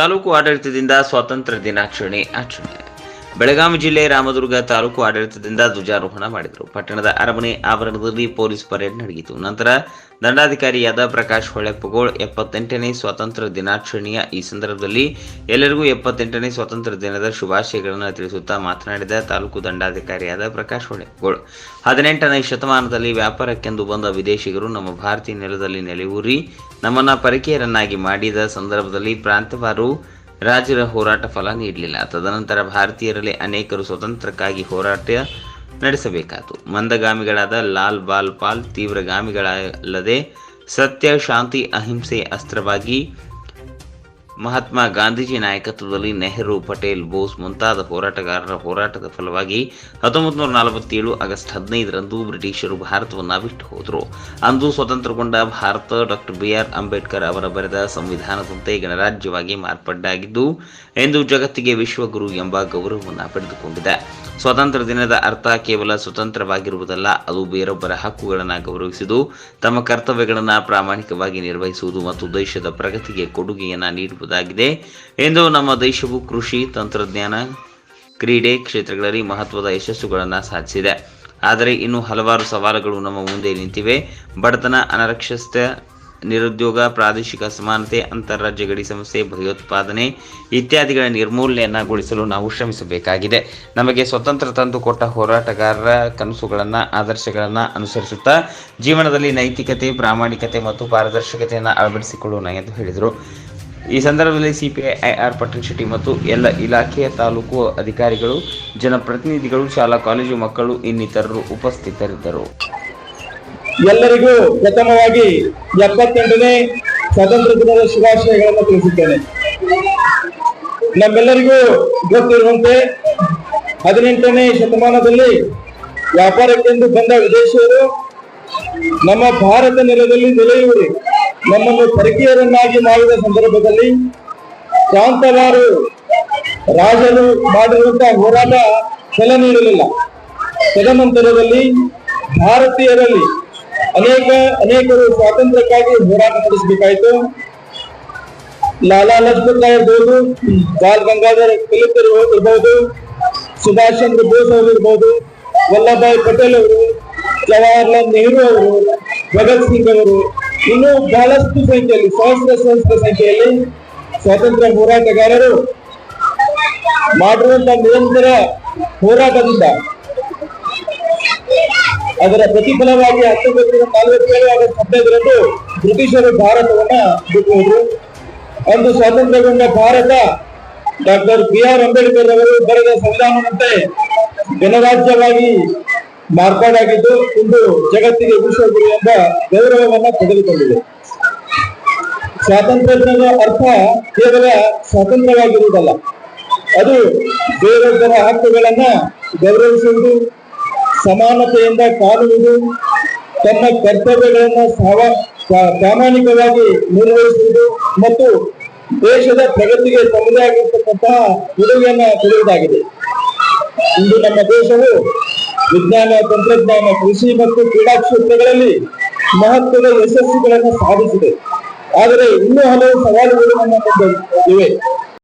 ತಾಲೂಕು ಆಡಳಿತದಿಂದ ಸ್ವಾತಂತ್ರ್ಯ ದಿನಾಚರಣೆ ಆಚರಣೆ. ಬೆಳಗಾವಿ ಜಿಲ್ಲೆ ರಾಮದುರ್ಗ ತಾಲೂಕು ಆಡಳಿತದಿಂದ ಧ್ವಜಾರೋಹಣ ಮಾಡಿದರು. ಪಟ್ಟಣದ ಅರಮನೆ ಆವರಣದಲ್ಲಿ ಪೊಲೀಸ್ ಪರೇಡ್ ನಡೆಯಿತು. ನಂತರ ದಂಡಾಧಿಕಾರಿಯಾದ ಪ್ರಕಾಶ್ ಹೊಳೆಪ್ಪಗೋಳ್ ಎಪ್ಪತ್ತೆಂಟನೇ ಸ್ವಾತಂತ್ರ್ಯ ದಿನಾಚರಣೆಯ ಈ ಸಂದರ್ಭದಲ್ಲಿ ಎಲ್ಲರಿಗೂ ಎಪ್ಪತ್ತೆಂಟನೇ ಸ್ವಾತಂತ್ರ್ಯ ದಿನದ ಶುಭಾಶಯಗಳನ್ನು ತಿಳಿಸುತ್ತಾ ಮಾತನಾಡಿದ ತಾಲೂಕು ದಂಡಾಧಿಕಾರಿಯಾದ ಪ್ರಕಾಶ್ ಹೊಳೆಪ್ಪಗೋಳ್ ಹದಿನೆಂಟನೇ ಶತಮಾನದಲ್ಲಿ ವ್ಯಾಪಾರಕ್ಕೆಂದು ಬಂದ ವಿದೇಶಿಗರು ನಮ್ಮ ಭಾರತೀಯ ನೆಲದಲ್ಲಿ ನೆಲೆಯೂರಿ ನಮ್ಮನ್ನ ಪರಕೀಯರನ್ನಾಗಿ ಮಾಡಿದ ಸಂದರ್ಭದಲ್ಲಿ ಪ್ರಾಂತವಾರು ರಾಜರ ಹೋರಾಟ ಫಲ ನೀಡಲಿಲ್ಲ. ತದನಂತರ ಭಾರತೀಯರಲ್ಲಿ ಅನೇಕರು ಸ್ವತಂತ್ರಕ್ಕಾಗಿ ಹೋರಾಟ ನಡೆಸಬೇಕಾಯಿತು ಮಂದಗಾಮಿಗಳಾದ ಲಾಲ್ ಬಾಲ್ ಪಾಲ್ ತೀವ್ರಗಾಮಿಗಳಲ್ಲದೆ ಸತ್ಯ, ಶಾಂತಿ, ಅಹಿಂಸೆ ಅಸ್ತ್ರವಾಗಿ ಮಹಾತ್ಮ ಗಾಂಧೀಜಿ ನಾಯಕತ್ವದಲ್ಲಿ ನೆಹರು, ಪಟೇಲ್, ಬೋಸ್ ಮುಂತಾದ ಹೋರಾಟಗಾರರ ಹೋರಾಟದ ಫಲವಾಗಿ ಹತ್ತೊಂಬತ್ತು ನೂರ ನಲವತ್ತೇಳು ಆಗಸ್ಟ್ ಹದಿನೈದರಂದು ಬ್ರಿಟಿಷರು ಭಾರತವನ್ನು ಬಿಟ್ಟು ಹೋದರು. ಅಂದು ಸ್ವತಂತ್ರಗೊಂಡ Bharat doctor B R Ambedkar ಅವರ ಬರೆದ ಸಂವಿಧಾನದಂತೆ ಗಣರಾಜ್ಯವಾಗಿ ಮಾರ್ಪಡ್ಡಾಗಿದ್ದು, ಎಂದು ಜಗತ್ತಿಗೆ ವಿಶ್ವಗುರು ಎಂಬ ಗೌರವವನ್ನು ಪಡೆದುಕೊಂಡಿದೆ. ಸ್ವಾತಂತ್ರ್ಯ ದಿನದ ಅರ್ಥ ಕೇವಲ ಸ್ವತಂತ್ರವಾಗಿರುವುದಲ್ಲ, ಅದು ಬೇರೊಬ್ಬರ ಹಕ್ಕುಗಳನ್ನು ಗೌರವಿಸುವುದು ತಮ್ಮ ಕರ್ತವ್ಯಗಳನ್ನು ಪ್ರಾಮಾಣಿಕವಾಗಿ ನಿರ್ವಹಿಸುವುದು ಮತ್ತು ದೇಶದ ಪ್ರಗತಿಗೆ ಕೊಡುಗೆಯನ್ನು ನೀಡುವುದಾಗಿದೆ. ಎಂದು ನಮ್ಮ ದೇಶವು ಕೃಷಿ, ತಂತ್ರಜ್ಞಾನ, ಕ್ರೀಡೆ ಕ್ಷೇತ್ರಗಳಲ್ಲಿ ಮಹತ್ವದ ಯಶಸ್ಸುಗಳನ್ನು ಸಾಧಿಸಿದೆ. ಆದರೆ ಇನ್ನೂ ಹಲವಾರು ಸವಾಲುಗಳು ನಮ್ಮ ಮುಂದೆ ನಿಂತಿವೆ. ಬಡತನ, ಅನಕ್ಷರಸ್ಥ ನಿರುದ್ಯೋಗ, ಪ್ರಾದೇಶಿಕ ಅಸಮಾನತೆ ಅಂತಾರಾಜ್ಯ ಗಡಿ ಸಮಸ್ಯೆ, ಭಯೋತ್ಪಾದನೆ ಇತ್ಯಾದಿಗಳ ನಿರ್ಮೂಲನೆಯನ್ನಗೊಳಿಸಲು ನಾವು ಶ್ರಮಿಸಬೇಕಾಗಿದೆ. ನಮಗೆ ಸ್ವತಂತ್ರ ತಂದುಕೊಟ್ಟ ಹೋರಾಟಗಾರರ ಕನಸುಗಳನ್ನು, ಆದರ್ಶಗಳನ್ನು ಅನುಸರಿಸುತ್ತಾ ಜೀವನದಲ್ಲಿ ನೈತಿಕತೆ, ಪ್ರಾಮಾಣಿಕತೆ ಮತ್ತು ಪಾರದರ್ಶಕತೆಯನ್ನು ಅಳವಡಿಸಿಕೊಳ್ಳೋಣ ಎಂದು ಹೇಳಿದರು. ಈ ಸಂದರ್ಭದಲ್ಲಿ ಸಿಪಿಐ ಆರ್ ಪಟ್ಟಣ ಶೆಟ್ಟಿ ಮತ್ತು ಎಲ್ಲ ಇಲಾಖೆಯ ತಾಲೂಕು ಅಧಿಕಾರಿಗಳು, ಜನಪ್ರತಿನಿಧಿಗಳು, ಶಾಲಾ, ಕಾಲೇಜು ಮಕ್ಕಳು, ಇನ್ನಿತರರು ಉಪಸ್ಥಿತರಿದ್ದರು. ಎಲ್ಲರಿಗೂ ಪ್ರಥಮವಾಗಿ ಎಪ್ಪತ್ತೆಂಟನೇ ಸ್ವಾತಂತ್ರ್ಯ ದಿನದ ಶುಭಾಶಯಗಳನ್ನು ತಿಳಿಸುತ್ತೇನೆ. ನಮ್ಮೆಲ್ಲರಿಗೂ ಗೊತ್ತಿರುವಂತೆ ಹದಿನೆಂಟನೇ ಶತಮಾನದಲ್ಲಿ ವ್ಯಾಪಾರಕ್ಕೆಂದು ಬಂದ ವಿದೇಶಿಯರು ನಮ್ಮ ಭಾರತ ನೆಲದಲ್ಲಿ ನೆಲೆಯೂರಿ ನಮ್ಮನ್ನು ಪರಕೀಯರನ್ನಾಗಿ ಮಾಡಿದ ಸಂದರ್ಭದಲ್ಲಿ ಪ್ರಾಂತವಾರು ರಾಜರು ಮಾಡಿರುವಂತಹ ಹೋರಾಟ ಫಲ ನೀಡಲಿಲ್ಲ. ತದನಂತರದಲ್ಲಿ ಭಾರತೀಯರಲ್ಲಿ ಅನೇಕ, ಅನೇಕರು ಸ್ವಾತಂತ್ರ್ಯಕ್ಕಾಗಿ ಹೋರಾಟ ನಡೆಸಬೇಕಾಯಿತು. ಲಾಲಾ ಲಜಪತ್ ರಾಯ್ ಇರ್ಬೋದು ಬಾಲ್ ಗಂಗಾಧರ್ ತಿಲಕ್ ಇರ್ಬೋ- ಇರ್ಬೋದು, ಸುಭಾಷ್ ಚಂದ್ರ ಬೋಸ್ ಅವರು ಇರ್ಬೋದು, ವಲ್ಲಭಾಯ್ ಪಟೇಲ್ ಅವರು, ಜವಾಹರ್ಲಾಲ್ ನೆಹರು ಅವರು, ಭಗತ್ ಸಿಂಗ್ ಅವರು, ಇನ್ನೂ ಬಹಳಷ್ಟು ಸಂಖ್ಯೆಯಲ್ಲಿ, ಸಹಸ್ರ ಸಹಸ್ರ ಸಂಖ್ಯೆಯಲ್ಲಿ ಸ್ವಾತಂತ್ರ್ಯ ಹೋರಾಟಗಾರರು. ಮಾಡಿರುವಂತಹ ನಿರಂತರ ಹೋರಾಟದಿಂದ ಅದರ ಪ್ರತಿಫಲವಾಗಿ ಹತ್ತೊಂಬತ್ತು ನೂರ ನಲವತ್ತೇಳು ಆಗಸ್ಟ್ ಹದಿನೈದರಂದು ಬ್ರಿಟಿಷರು ಭಾರತವನ್ನ ಬಿಟ್ಟು ಹೋದ್ರು ಅಂದು ಸ್ವಾತಂತ್ರ್ಯಗೊಂಡ Bharat doctor B R Ambedkar ಅವರು ಬರೆದ ಸಂವಿಧಾನದಂತೆ ಗಣರಾಜ್ಯವಾಗಿ ಮಾರ್ಪಾಡಾಗಿದ್ದು ಇಂದು ಜಗತ್ತಿಗೆ ವಿಶ್ವಗುರು ಎಂಬ ಗೌರವವನ್ನ ಪಡೆದುಕೊಂಡಿದೆ. ಸ್ವಾತಂತ್ರ್ಯದ ಅರ್ಥ ಕೇವಲ ಸ್ವಾತಂತ್ರ್ಯವಾಗಿರುವುದಲ್ಲ, ಅದು ಬೇರೊಬ್ಬರ ಹಕ್ಕುಗಳನ್ನ ಗೌರವಿಸುವುದು ಸಮಾನತೆಯಿಂದ ಕಾಣುವುದು ತನ್ನ ಕರ್ತವ್ಯಗಳನ್ನು ಪ್ರಾಮಾಣಿಕವಾಗಿ ನಿರ್ವಹಿಸುವುದು ಮತ್ತು ದೇಶದ ಪ್ರಗತಿಗೆ ತಮ್ಮದೇ ಆಗಿರ್ತಕ್ಕಂತಹ ಕೊಡುಗೆಯನ್ನ ಕೊಡುವುದಾಗಿದೆ. ಇಂದು ನಮ್ಮ ದೇಶವು ವಿಜ್ಞಾನ, ತಂತ್ರಜ್ಞಾನ, ಕೃಷಿ ಮತ್ತು ಕ್ರೀಡಾ ಕ್ಷೇತ್ರಗಳಲ್ಲಿ ಮಹತ್ವದ ಯಶಸ್ಸುಗಳನ್ನು ಸಾಧಿಸಿದೆ. ಆದರೆ ಇನ್ನೂ ಹಲವು ಸವಾಲುಗಳು ನಮ್ಮ ಇವೆ.